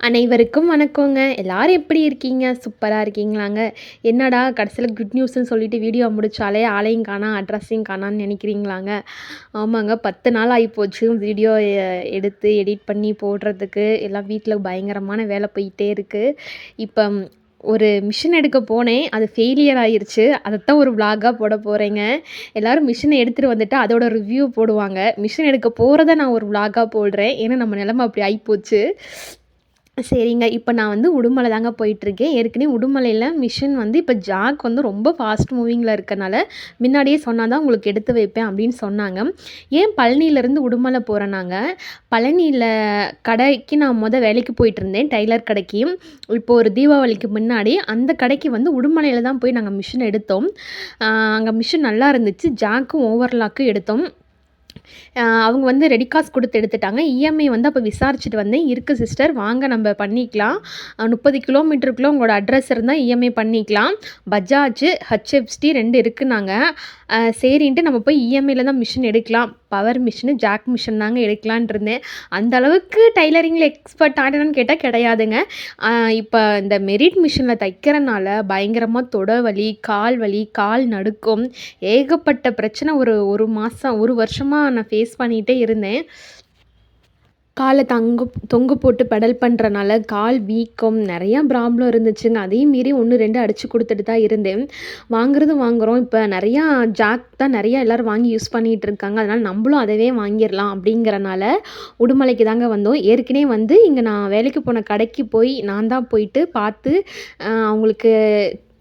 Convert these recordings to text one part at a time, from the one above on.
அனைவருக்கும் வணக்கங்க. எல்லாரும் எப்படி இருக்கீங்க? சூப்பராக இருக்கீங்களாங்க. என்னடா கடைசியில் குட் நியூஸ்னு சொல்லிட்டு வீடியோ முடித்தாலே ஆளையும் காணா அட்ரஸையும் காணான்னு நினைக்கிறீங்களாங்க? ஆமாங்க. பத்து நாள் ஆகிப்போச்சு வீடியோ எடுத்து எடிட் பண்ணி போடுறதுக்கு எல்லாம் வீட்டில் பயங்கரமான வேலை போயிட்டே இருக்குது இப்போ ஒரு மிஷின் எடுக்க போனேன். அது ஃபெயிலியர் ஆயிடுச்சு அதைத்தான் ஒரு விளாகாக போட போகிறேங்க எல்லோரும் மிஷினை எடுத்துகிட்டு வந்துட்டு அதோட ரிவ்யூ போடுவாங்க. மிஷின் எடுக்க போகிறத நான் ஒரு விளாகாக போடுறேன். ஏன்னா நம்ம நிலமை அப்படி ஆகிப்போச்சு சரிங்க. இப்போ நான் வந்து உடுமலை தாங்க போயிட்டுருக்கேன். ஏற்கனவே உடுமலையில் மிஷின் வந்து இப்போ ஜாக் வந்து ரொம்ப ஃபாஸ்ட் மூவிங்கில் இருக்கனால முன்னாடியே சொன்னால் தான் உங்களுக்கு எடுத்து வைப்பேன் அப்படின்னு சொன்னாங்க. ஏன் பழனியிலேருந்து உடுமலை போகிறேனாங்க பழனியில் கடைக்கு நான் மொதல் வேலைக்கு போயிட்டு இருந்தேன் டைலர் கடைக்கு. இப்போ ஒரு தீபாவளிக்கு முன்னாடி அந்த கடைக்கு வந்து உடுமலையில் தான் போய் நாங்கள் மிஷின் எடுத்தோம். அங்கே மிஷின் நல்லா இருந்துச்சு. ஜாக்கும் ஓவர்லாக்கும் எடுத்தோம். அவங்க வந்து ரெடி காசு கொடுத்து எடுத்துட்டாங்க. இஎம்ஐ வந்து அப்போ விசாரிச்சுட்டு வந்தேன். இருக்குது சிஸ்டர் வாங்க நம்ம பண்ணிக்கலாம். முப்பது கிலோமீட்டருக்குள்ளே உங்களோட அட்ரஸ் இருந்தால் இஎம்ஐ பண்ணிக்கலாம். பஜாஜ் ஹெச்எஃப்டி ரெண்டு இருக்குனாங்க சரின்ட்டு நம்ம போய் இஎம்ஐயில் தான் மிஷின் எடுக்கலாம். பவர் மிஷினு ஜாக் மிஷின் தாங்க எடுக்கலான் இருந்தேன். அந்த அளவுக்கு டைலரிங்கில் எக்ஸ்பர்ட் ஆகிட்டேன்னு கேட்டால் கிடையாதுங்க. இப்போ இந்த மெரிட் மிஷினில் தைக்கிறனால பயங்கரமாக தொட வலி கால் வலி கால் நடுக்கம் ஏகப்பட்ட பிரச்சனை ஒரு ஒரு மாதம் ஒரு வருஷமாக நான் ஃபேஸ் பண்ணிகிட்டே இருந்தேன். காலை தங்க தொங்க போட்டு பெடல் பண்ணுறனால கால் வீக்கம் நிறையா ப்ராப்ளம் இருந்துச்சுங்க. அதையும் மீறி ஒன்று ரெண்டு அடித்து கொடுத்துட்டு தான் இருந்தேன். வாங்குறது வாங்குகிறோம் இப்போ நிறையா ஜாக் தான் நிறையா எல்லோரும் வாங்கி யூஸ் பண்ணிகிட்டு இருக்காங்க. அதனால் நம்மளும் அதவே வாங்கிடலாம் அப்படிங்கிறனால உடுமலைக்கு தாங்க வந்தோம். ஏற்கனவே வந்து இங்கே நான் வேலைக்கு போன கடைக்கு போய் நான் தான் போயிட்டு பார்த்து அவங்களுக்கு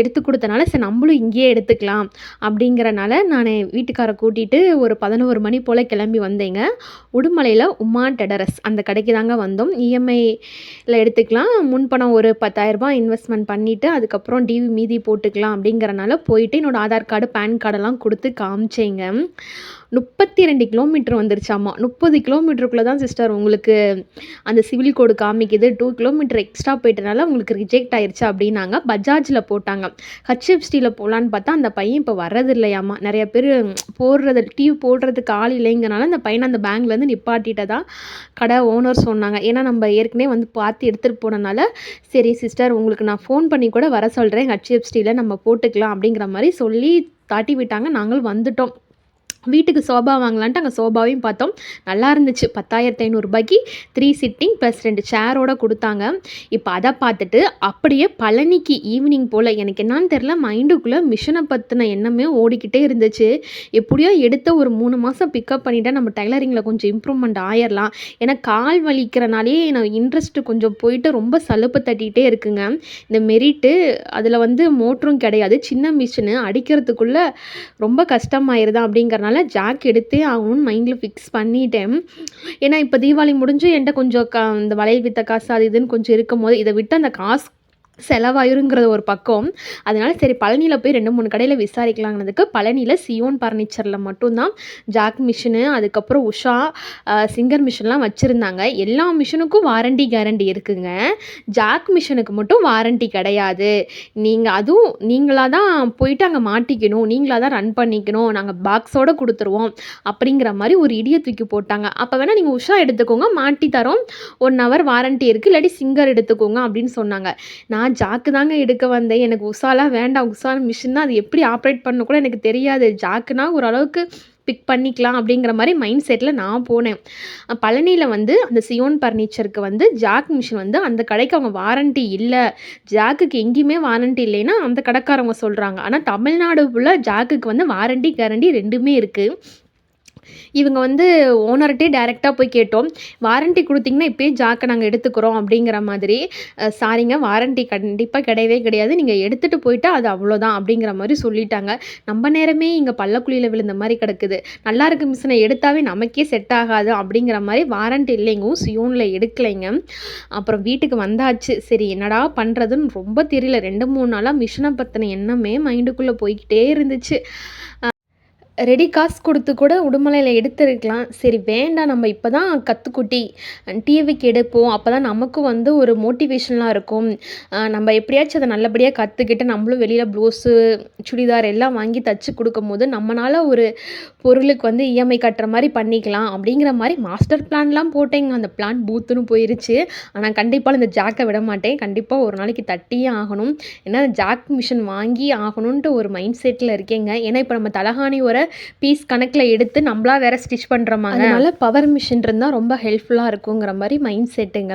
எடுத்து கொடுத்தனால சரி நம்மளும் இங்கேயே எடுத்துக்கலாம் அப்படிங்கிறனால நான் வீட்டுக்காரை கூட்டிகிட்டு ஒரு பதினோரு மணி போல் கிளம்பி வந்தேங்க. உடுமலையில் உமா டெடரஸ் அந்த கடைக்கு தாங்க வந்தோம். இஎம்ஐயில் எடுத்துக்கலாம். முன்பணம் ஒரு பத்தாயிரரூபா இன்வெஸ்ட்மெண்ட் பண்ணிவிட்டு அதுக்கப்புறம் டிவி மீதி போட்டுக்கலாம் அப்படிங்கிறனால போயிட்டு என்னோடய ஆதார் கார்டு பேன் கார்டெல்லாம் கொடுத்து காமிச்சேங்க. முப்பத்தி ரெண்டு கிலோமீட்டர் வந்துருச்சாமா? முப்பது கிலோமீட்டருக்குள்ளே தான் சிஸ்டர் உங்களுக்கு அந்த சிவில் கோடு காமிக்குது. டூ கிலோமீட்டர் எக்ஸ்ட்ரா போயிட்டனால உங்களுக்கு ரிஜெக்ட் ஆயிடுச்சு அப்படின்னாங்க. பஜாஜில் போட்டாங்க. ஹச்எஃப்ஸ்டியில் போகலான்னு பார்த்தா அந்த பையன் இப்போ வர்றது இல்லையாமா நிறைய பேர் போடுறது டியூ போடுறதுக்கு ஆள் இல்லைங்கிறனால அந்த பையனை அந்த பேங்க்லேருந்து நிப்பாட்டிட்டதா கடை ஓனர் சொன்னாங்க. ஏன்னா நம்ம ஏற்கனவே வந்து பார்த்து எடுத்துகிட்டு போனனால சரி சிஸ்டர் உங்களுக்கு நான் ஃபோன் பண்ணி கூட வர சொல்கிறேன் ஹச்எஃப்ஸ்டியில் நம்ம போட்டுக்கலாம் அப்படிங்கிற மாதிரி சொல்லி தாட்டி விட்டாங்க. நாங்கள் வந்துட்டோம். வீட்டுக்கு சோபா வாங்கலான்ட்டு அங்கே சோபாவையும் பார்த்தோம். நல்லா இருந்துச்சு. பத்தாயிரத்து ஐநூறுரூபாய்க்கு த்ரீ சிட்டிங் ப்ளஸ் ரெண்டு சேரோட கொடுத்தாங்க. இப்போ அதை பார்த்துட்டு அப்படியே பழனிக்கு ஈவினிங் போல் எனக்கு என்னான்னு தெரில மைண்டுக்குள்ளே மிஷினை பற்றின எண்ணமே ஓடிக்கிட்டே இருந்துச்சு. எப்படியோ எடுத்த ஒரு மூணு மாதம் பிக்கப் பண்ணிவிட்டா நம்ம டைலரிங்கில் கொஞ்சம் இம்ப்ரூவ்மெண்ட் ஆயிடலாம் ஏன்னா கால் வலிக்கிறனாலே நான் இன்ட்ரெஸ்ட்டு கொஞ்சம் போயிட்டு ரொம்ப சலுப்பு தட்டிகிட்டே இருக்குங்க. இந்த மெரிட்டு அதில் வந்து மோட்டரும் கிடையாது. சின்ன மிஷினு அடிக்கிறதுக்குள்ளே ரொம்ப கஷ்டமாயிருதான் அப்படிங்கிறனால ஜாக் எடுத்தே ஆகணும்னு மைண்டில் ஃபிக்ஸ் பண்ணிட்டேன். ஏன்னா இப்போ தீபாவளி முடிஞ்சு என்கிட்ட கொஞ்சம் க இந்த வளையல் வித்த காசு அது இதுன்னு கொஞ்சம் இருக்கும் போது இதை விட்டு அந்த காசு செலவாயிருங்கிறது ஒரு பக்கம். அதனால சரி பழனியில் போய் ரெண்டு மூணு கடையில் விசாரிக்கலாங்கிறதுக்கு பழனியில் சியோன் பர்னிச்சரில் மட்டும்தான் ஜாக் மிஷினு அதுக்கப்புறம் உஷா சிங்கர் மிஷின்லாம் வச்சுருந்தாங்க. எல்லா மிஷினுக்கும் வாரண்டி கேரண்டி இருக்குங்க. ஜாக் மிஷினுக்கு மட்டும் வாரண்டி கிடையாது. நீங்கள் அதுவும் நீங்களாக தான் போயிட்டு அங்கே மாட்டிக்கணும். நீங்களாக தான் ரன் பண்ணிக்கணும். நாங்கள் பாக்ஸோடு கொடுத்துருவோம். அப்படிங்கிற மாதிரி ஒரு இடியை தூக்கி போட்டாங்க. அப்போ வேணால் நீங்கள் உஷா எடுத்துக்கோங்க. மாட்டி தரோம். ஒன் ஹவர் வாரண்டி இருக்குது இல்லாட்டி சிங்கர் எடுத்துக்கோங்க அப்படின்னு சொன்னாங்க. நான் ஜாக்கு தாங்க எடுக்க வந்தேன். எனக்கு உஷாலாம் வேண்டாம். உஷான மிஷின் தான். அது எப்படி ஆப்ரேட் பண்ண கூட எனக்கு தெரியாது. ஜாக்குனா ஓரளவுக்கு பிக் பண்ணிக்கலாம் அப்படிங்கிற மாதிரி மைண்ட் செட்டில் நான் போனேன். பழனியில் வந்து அந்த சியோன் பர்னிச்சருக்கு வந்து ஜாக் மிஷின் வந்து அந்த கடைக்கு அவங்க வாரண்டி இல்லை. ஜாக்குக்கு எங்கேயுமே வாரண்டி இல்லைன்னா அந்த கடைக்காரவங்க சொல்கிறாங்க ஆனால் தமிழ்நாடு ஃபுல்லாக ஜாக்குக்கு வந்து வாரண்டி கேரண்டி ரெண்டுமே இருக்குது இவங்க வந்து ஓனர்கிட்டே டேரெக்டாக போய் கேட்டோம். வாரண்டி கொடுத்தீங்கன்னா இப்போயே ஜாக்கை நாங்கள் எடுத்துக்கிறோம் அப்படிங்கிற மாதிரி சாரிங்க வாரண்டி கண்டிப்பாக கிடையவே கிடையாது. நீங்கள் எடுத்துகிட்டு போயிட்டா அது அவ்வளோதான் அப்படிங்கிற மாதிரி சொல்லிட்டாங்க. நம்ம நேரமே இங்கே பள்ளக்குழியில் விழுந்த மாதிரி கிடக்குது. நல்லா இருக்கு மிஷினை எடுத்தாவே நமக்கே செட் ஆகாது அப்படிங்கிற மாதிரி வாரண்டி இல்லைங்கவும் சியோனில் எடுக்கலைங்க. அப்புறம் வீட்டுக்கு வந்தாச்சு. சரி என்னடா பண்ணுறதுன்னு ரொம்ப தெரியல. ரெண்டு மூணு நாளாக மிஷினை பற்றின எண்ணமே மைண்டுக்குள்ளே போய்கிட்டே இருந்துச்சு. ரெடி காசு கொடுத்து கூட உடுமலையில் எடுத்திருக்கலாம். சரி வேண்டாம். நம்ம இப்போ தான் கற்றுக்குட்டி டிவிக்கு எடுப்போம். அப்போ தான் நமக்கும் வந்து ஒரு மோட்டிவேஷனலாக இருக்கும். நம்ம எப்படியாச்சும் அதை நல்லபடியாக கற்றுக்கிட்டு நம்மளும் வெளியில் ப்ளவுஸு சுடிதார் எல்லாம் வாங்கி தச்சு கொடுக்கும்போது நம்மளால் ஒரு பொருளுக்கு வந்து இஎம்ஐ கட்டுற மாதிரி பண்ணிக்கலாம் அப்படிங்கிற மாதிரி மாஸ்டர் பிளான்லாம் போட்டேங்க. அந்த பிளான் பூத்துன்னு போயிருச்சு. ஆனால் கண்டிப்பாக இந்த ஜாக்கை விட மாட்டேன். கண்டிப்பாக ஒரு நாளைக்கு தட்டியே ஆகணும். ஏன்னா ஜாக் மிஷின் வாங்கி ஆகணுன்ட்டு ஒரு மைண்ட் செட்டில் இருக்கேங்க. ஏன்னா இப்போ நம்ம தலகாணி உரை பீஸ் கணக்கில் எடுத்து நம்மளா வேற ஸ்டிச் பண்ணுற மாதிரி அதனால பவர் மிஷின் இருந்தால் ரொம்ப ஹெல்ப்ஃபுல்லாக இருக்குங்கிற மாதிரி மைண்ட் செட்டுங்க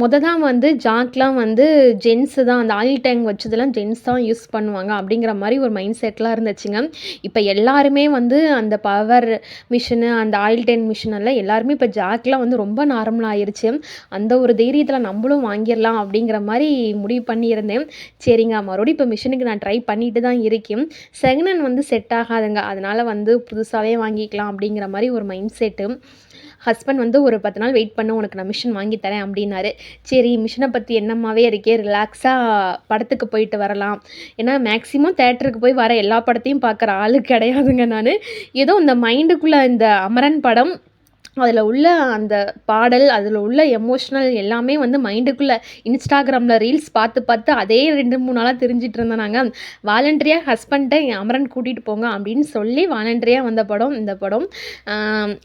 மொதல் தான் வந்து ஜாக்லாம் வந்து ஜென்ஸு தான் அந்த ஆயில் டேங்க் வச்சதெல்லாம் ஜென்ஸ் தான் யூஸ் பண்ணுவாங்க அப்படிங்கிற மாதிரி ஒரு மைண்ட் செட்லாம் இருந்துச்சுங்க. இப்போ எல்லாருமே வந்து அந்த பவர் மிஷினு அந்த ஆயில் டேங்க் மிஷின் எல்லாம் எல்லாருமே இப்போ ஜாக்லாம் வந்து ரொம்ப நார்மலாக ஆயிடுச்சு அந்த ஒரு தைரியத்தில் நம்மளும் வாங்கிடலாம் அப்படிங்கிற மாதிரி முடிவு பண்ணியிருந்தேன். சரிங்க மறுபடியும் இப்போ மிஷினுக்கு நான் ட்ரை பண்ணிட்டு தான் இருக்கேன். செகண்ட் ஹேண்ட் வந்து செட் ஆகாதுங்க. அதனால் வந்து புதுசாகவே வாங்கிக்கலாம் அப்படிங்கிற மாதிரி ஒரு மைண்ட் செட்டு ஹஸ்பண்ட் வந்து ஒரு பத்து நாள் வெயிட் பண்ண உனக்கு நான் மிஷின் வாங்கி தரேன் அப்படின்னாரு. சரி மிஷினை பற்றி என்னம்மாவே இருக்கே ரிலாக்ஸாக படத்துக்கு போயிட்டு வரலாம். ஏன்னா மேக்ஸிமம் தேட்டருக்கு போய் வர எல்லா படத்தையும் பார்க்குற ஆளு கிடையாதுங்க நான். ஏதோ இந்த மைண்டுக்குள்ளே இந்த அமரன் படம் அதில் உள்ள அந்த பாடல் அதில் உள்ள எமோஷ்னல் எல்லாமே வந்து மைண்டுக்குள்ளே இன்ஸ்டாகிராமில் ரீல்ஸ் பார்த்து பார்த்து அதே ரெண்டு மூணு நாளாக தெரிஞ்சிட்டு இருந்தேன் நாங்கள் வாலண்டரியாக ஹஸ்பண்ட்டை என் அமரன் கூட்டிகிட்டு போங்க அப்படின்னு சொல்லி வாலண்டரியாக வந்த படம் இந்த படம்.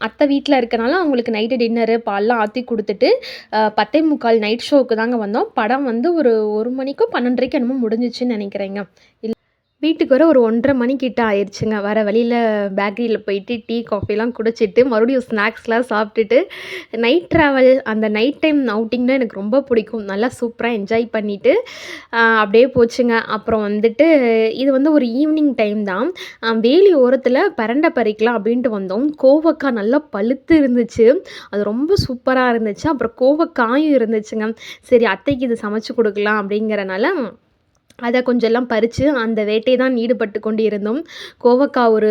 அத்தை வீட்டில் இருக்கனால அவங்களுக்கு நைட்டு டின்னரு பால்லாம் ஆற்றி கொடுத்துட்டு பத்தே முக்கால் நைட் ஷோவுக்கு தாங்க வந்தோம். படம் வந்து ஒரு ஒரு மணிக்கும் பன்னெண்டரைக்கு என்னமோ முடிஞ்சிச்சுன்னு நினைக்கிறேங்க. இல்லை வீட்டுக்கு வர ஒரு ஒன்றரை மணிக்கிட்ட ஆயிடுச்சுங்க. வர வழியில் பேக்கரியில் போயிட்டு டீ காஃபிலாம் குடிச்சிட்டு மறுபடியும் ஸ்நாக்ஸ்லாம் சாப்பிட்டுட்டு நைட் ட்ராவல் அந்த நைட் டைம் அவுட்டிங்னா எனக்கு ரொம்ப பிடிக்கும். நல்லா சூப்பராக என்ஜாய் பண்ணிவிட்டு அப்படியே போச்சுங்க. அப்புறம் வந்துட்டு இது வந்து ஒரு ஈவினிங் டைம் தான். வேலி ஓரத்தில் பரண்டை பறிக்கலாம் அப்படின்ட்டு வந்தோம். கோவக்காய் நல்லா பழுத்து இருந்துச்சு. அது ரொம்ப சூப்பராக இருந்துச்சு. அப்புறம் கோவக்காயும் இருந்துச்சுங்க. சரி அத்தைக்கு இது சமைச்சு கொடுக்கலாம் அப்படிங்கிறனால அதை கொஞ்சம்லாம் பறித்து அந்த வேட்டையை தான் ஈடுபட்டு கொண்டு இருந்தோம் கோவக்காய் ஒரு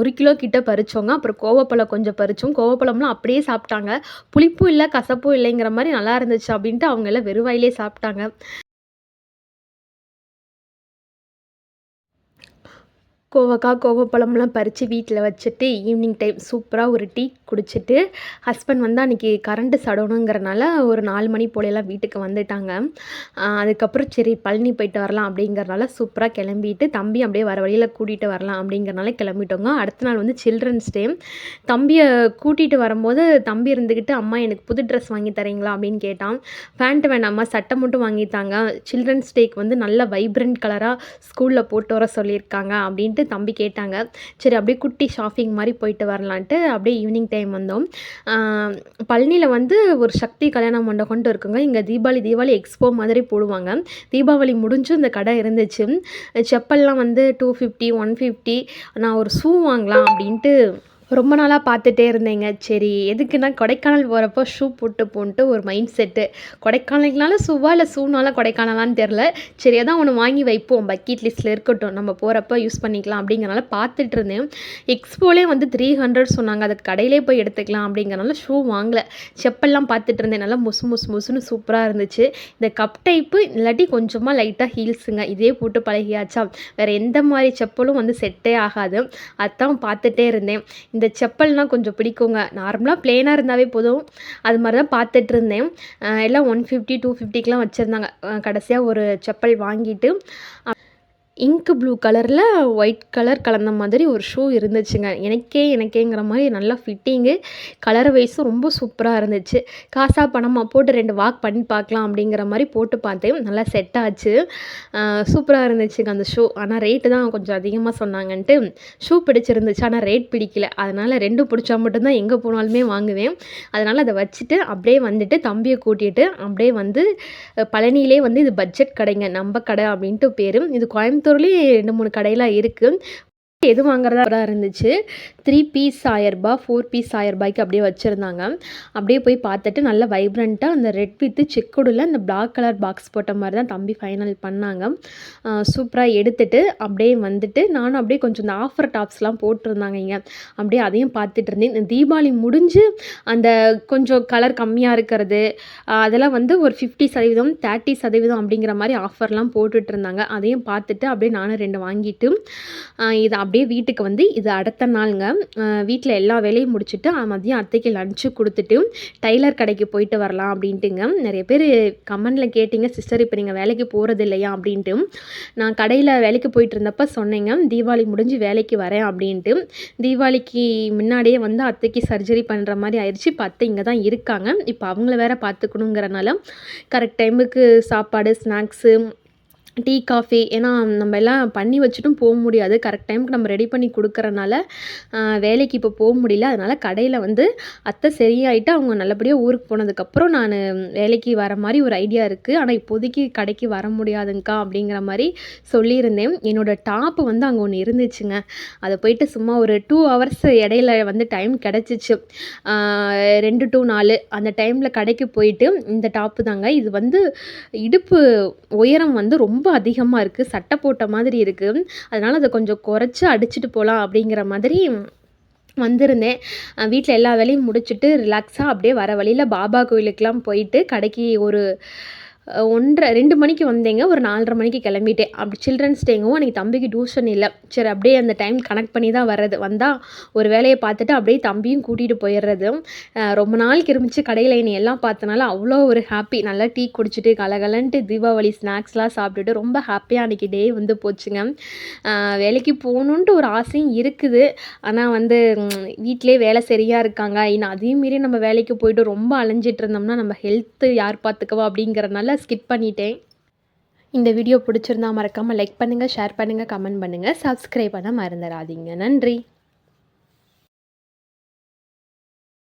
ஒரு கிலோ கிட்ட பறித்தோங்க அப்புறம் கோவப்பழம் கொஞ்சம் பறித்தோம் கோவப்பழம்லாம் அப்படியே சாப்பிட்டாங்க. புளிப்பும் இல்லை கசப்பும் இல்லைங்கிற மாதிரி நல்லா இருந்துச்சு அப்படின்ட்டு அவங்க எல்லாம் வெறுவாயிலே சாப்பிட்டாங்க. கோவக்காய் கோவப்பழம்லாம் பறித்து வீட்டில் வச்சுட்டு ஈவினிங் டைம் சூப்பராக ஒரு டீ குடிச்சிட்டு ஹஸ்பண்ட் வந்து அன்றைக்கி கரண்ட்டு சடணுங்கிறனால ஒரு நாலு மணி போலெல்லாம் வீட்டுக்கு வந்துட்டாங்க. அதுக்கப்புறம் சரி பழனி போயிட்டு வரலாம் அப்படிங்கிறனால சூப்பராக கிளம்பிட்டு தம்பி அப்படியே வர வழியில் கூட்டிகிட்டு வரலாம் அப்படிங்கிறனால கிளம்பிட்டோங்க. அடுத்த நாள் வந்து சில்ட்ரன்ஸ் டே தம்பியை கூட்டிகிட்டு வரும்போது தம்பி இருந்துக்கிட்டு அம்மா எனக்கு புது ட்ரெஸ் வாங்கி தரீங்களா? அப்படின்னு கேட்டான். பேண்ட் வேணாம்மா சட்டை மட்டும் வாங்கித்தாங்க. சில்ட்ரன்ஸ் டேக்கு வந்து நல்ல வைப்ரண்ட் கலராக ஸ்கூலில் போட்டு வர சொல்லியிருக்காங்க. அப்படின்ட்டு சொல்லிட்டு தம்பி கேட்டாங்க. சரி அப்படியே குட்டி ஷாப்பிங் மாதிரி போயிட்டு வரலான்ட்டு அப்படியே ஈவினிங் டைம் வந்தோம். பழனியில் வந்து ஒரு சக்தி கல்யாண மண்டபம்ட்டு இருக்குங்க. இங்கே தீபாவளி தீபாவளி எக்ஸ்போ மாதிரி போடுவாங்க. தீபாவளி முடிஞ்சும் இந்த கடை இருந்துச்சு. செப்பல்லாம் வந்து டூ ஃபிஃப்டி ஒன் ஃபிஃப்டி நான் ஒரு ஷூ வாங்கலாம் அப்படின்ட்டு ரொம்ப நாளாக பார்த்துட்டே இருந்தேங்க. சரி எதுக்குன்னா கொடைக்கானல் போகிறப்போ ஷூ போட்டு போன்ட்டு ஒரு மைண்ட் செட்டு. கொடைக்கானல்னால ஷூவா இல்லை ஷூனால கொடைக்கானலான்னு தெரில சரி அதான் ஒன்று வாங்கி வைப்போம். பக்கெட் லிஸ்ட்டில் இருக்கட்டும். நம்ம போகிறப்ப யூஸ் பண்ணிக்கலாம் அப்படிங்கிறனால பார்த்துட்டு இருந்தேன். எக்ஸ்போலே வந்து த்ரீ ஹண்ட்ரட் சொன்னாங்க. அதுக்கு கடையிலே போய் எடுத்துக்கலாம் அப்படிங்கிறனால ஷூ வாங்கலை. செப்பல்லாம் பார்த்துட்டு இருந்தேன். நல்லா முசு முசு முசுன்னு சூப்பராக இருந்துச்சு. இந்த கப் டைப்பு இல்லாட்டி கொஞ்சமாக லைட்டாக ஹீல்ஸுங்க. இதே போட்டு பழகியாச்சா? வேறு எந்த மாதிரி செப்பலும் வந்து செட்டே ஆகாது. அதான் பார்த்துட்டே இருந்தேன். இந்த செப்பல்னால் கொஞ்சம் பிடிக்குங்க. நார்மலாக ப்ளேனாக இருந்தாவே போதும். அது மாதிரி தான் பார்த்துட்டு இருந்தேன் எல்லாம் ஒன் ஃபிஃப்டி டூ ஃபிஃப்டிக்கெலாம் வச்சுருந்தாங்க. கடைசியாக ஒரு செப்பல் வாங்கிட்டு இங்க் ப்ளூ கலரில் ஒயிட் கலர் கலந்த மாதிரி ஒரு ஷூ இருந்துச்சுங்க. எனக்கே எனக்கேங்கிற மாதிரி நல்லா ஃபிட்டிங்கு கலர் வைஸும் ரொம்ப சூப்பராக இருந்துச்சு. காசாக பணமாக போட்டு ரெண்டு வாக் பண்ணி பார்க்கலாம் அப்படிங்கிற மாதிரி போட்டு பார்த்தேன். நல்லா செட் ஆச்சு. சூப்பராக இருந்துச்சுங்க அந்த ஷூ. ஆனால் ரேட்டு தான் கொஞ்சம் அதிகமாக சொன்னாங்கன்ட்டு ஷூ பிடிச்சிருந்துச்சு. ஆனால் ரேட் பிடிக்கல. அதனால் ரெண்டும் பிடிச்சா மட்டும்தான் எங்கே போனாலுமே வாங்குவேன். அதனால் அதை வச்சுட்டு அப்படியே வந்துட்டு தம்பியை கூட்டிகிட்டு அப்படியே வந்து பழனியிலே வந்து இது பட்ஜெட் கடைங்க நம்ம கடை அப்படின்ட்டு பேர். இது கோயம்புத்தூர் கோயம்புத்தூர்லேயே ரெண்டு மூணு கடையெலாம் இருக்குது எது வாங்குறதா இருந்துச்சு. த்ரீ பீஸ் ஆயரூபா ஃபோர் பீஸ் ஆயரூபாய்க்கு அப்படியே வச்சுருந்தாங்க. அப்படியே போய் பார்த்துட்டு நல்லா வைப்ரண்ட்டாக அந்த ரெட் வித்து செக்குடில் அந்த பிளாக் கலர் பாக்ஸ் போட்ட மாதிரி தான் தம்பி ஃபைனல் பண்ணாங்க. சூப்பராக எடுத்துட்டு அப்படியே வந்துட்டு நானும் அப்படியே கொஞ்சம் இந்த ஆஃபர் டாப்ஸ்லாம் போட்டிருந்தாங்க இங்கே. அப்படியே அதையும் பார்த்துட்டு இருந்தேன். இந்த தீபாவளி முடிஞ்சு அந்த கொஞ்சம் கலர் கம்மியாக இருக்கிறது அதெல்லாம் வந்து ஒரு ஃபிஃப்டி சதவீதம் தேர்ட்டி சதவீதம் அப்படிங்கிற மாதிரி ஆஃபர்லாம் போட்டுட்டு இருந்தாங்க. அதையும் பார்த்துட்டு அப்படியே நானும் ரெண்டு வாங்கிட்டு இதை அப்படியே வீட்டுக்கு வந்து இது அடுத்த நாளுங்க. வீட்டில் எல்லா வேலையும் முடிச்சுட்டு மதியம் அத்தைக்கு லஞ்சு கொடுத்துட்டு டைலர் கடைக்கு போயிட்டு வரலாம் அப்படின்ட்டுங்க. நிறைய பேர் கமெண்டில் கேட்டிங்க சிஸ்டர் இப்போ நீங்கள் வேலைக்கு போகிறது இல்லையா? அப்படின்ட்டு. நான் கடையில் வேலைக்கு போயிட்டு இருந்தப்ப சொன்னேங்க தீபாவளி முடிஞ்சு வேலைக்கு வரேன் அப்படின்ட்டு. தீபாவளிக்கு முன்னாடியே வந்து அத்தைக்கு சர்ஜரி பண்ணுற மாதிரி ஆயிடுச்சு இப்போ அத்தை இங்கே தான் இருக்காங்க. இப்போ அவங்கள வேற பார்த்துக்கணுங்கிறனால கரெக்ட் டைமுக்கு சாப்பாடு ஸ்நாக்ஸு டீ காஃபி ஏன்னா நம்ம எல்லாம் பண்ணி வச்சுட்டும் போக முடியாது. கரெக்ட் டைமுக்கு நம்ம ரெடி பண்ணி கொடுக்கறனால வேலைக்கு இப்போ போக முடியல. அதனால் கடையில் வந்து அத்தை சரியாயிட்டு அவங்க நல்லபடியாக ஊருக்கு போனதுக்கப்புறம் நான் வேலைக்கு வர மாதிரி ஒரு ஐடியா இருக்குது ஆனால் இப்போதைக்கு கடைக்கு வர முடியாதுங்க்கா அப்படிங்கிற மாதிரி சொல்லியிருந்தேன். என்னோடய டாப்பு வந்து அங்கே ஒன்று இருந்துச்சுங்க. அதை போயிட்டு சும்மா ஒரு டூ ஹவர்ஸ் இடையில வந்து டைம் கிடச்சிச்சு. ரெண்டு டூ நாலு அந்த டைமில் கடைக்கு போயிட்டு இந்த டாப்பு தாங்க. இது வந்து இடுப்பு உயரம் வந்து ரொம்ப ரொம்ப அதிகமாக இருக்குது சட்டை போட்ட மாதிரி இருக்குது அதனால் அதை கொஞ்சம் குறைச்சி அடிச்சுட்டு போகலாம் அப்படிங்கிற மாதிரி வந்திருந்தேன். வீட்டில் எல்லா வேலையும் முடிச்சுட்டு ரிலாக்ஸாக அப்படியே வர வழியில் பாபா கோயிலுக்கெலாம் போயிட்டு கடைக்கு ஒரு ஒன்றரை ரெண்டு மணிக்கு வந்தேங்க. ஒரு நாலரை மணிக்கு கிளம்பிட்டேன். அப்படி சில்ட்ரன்ஸ் டேங்கவும் அன்றைக்கி தம்பிக்கு டியூஷன் இல்லை. சரி அப்படியே அந்த டைம் கனெக்ட் பண்ணி தான் வர்றது. வந்தால் ஒரு வேலையை பார்த்துட்டு அப்படியே தம்பியும் கூட்டிகிட்டு போயிடுறது. ரொம்ப நாளைக்கு இருந்துச்சு கடையில் என்னை எல்லாம் பார்த்தனால அவ்வளோ ஒரு ஹாப்பி நல்லா டீ குடிச்சிட்டு கலகலன்ட்டு தீபாவளி ஸ்நாக்ஸ்லாம் சாப்பிட்டுட்டு ரொம்ப ஹாப்பியாக அன்றைக்கி டே வந்து போச்சுங்க. வேலைக்கு போகணுன்ட்டு ஒரு ஆசையும் இருக்குது. ஆனால் வந்து வீட்டிலே வேலை சரியாக இருக்காங்க. இன்னும் அதையும் மீறி நம்ம வேலைக்கு போயிட்டு ரொம்ப அலைஞ்சிட்டு இருந்தோம்னா நம்ம ஹெல்த்து யார் பார்த்துக்கவா அப்படிங்கிறனால ஸ்கிப் பண்ணிட்டேன். இந்த வீடியோ பிடிச்சிருந்தா மறக்காமல் லைக் பண்ணுங்கள் ஷேர் பண்ணுங்கள் கமெண்ட் பண்ணுங்கள் சப்ஸ்கிரைப் பண்ண மறந்துடாதீங்க. நன்றி.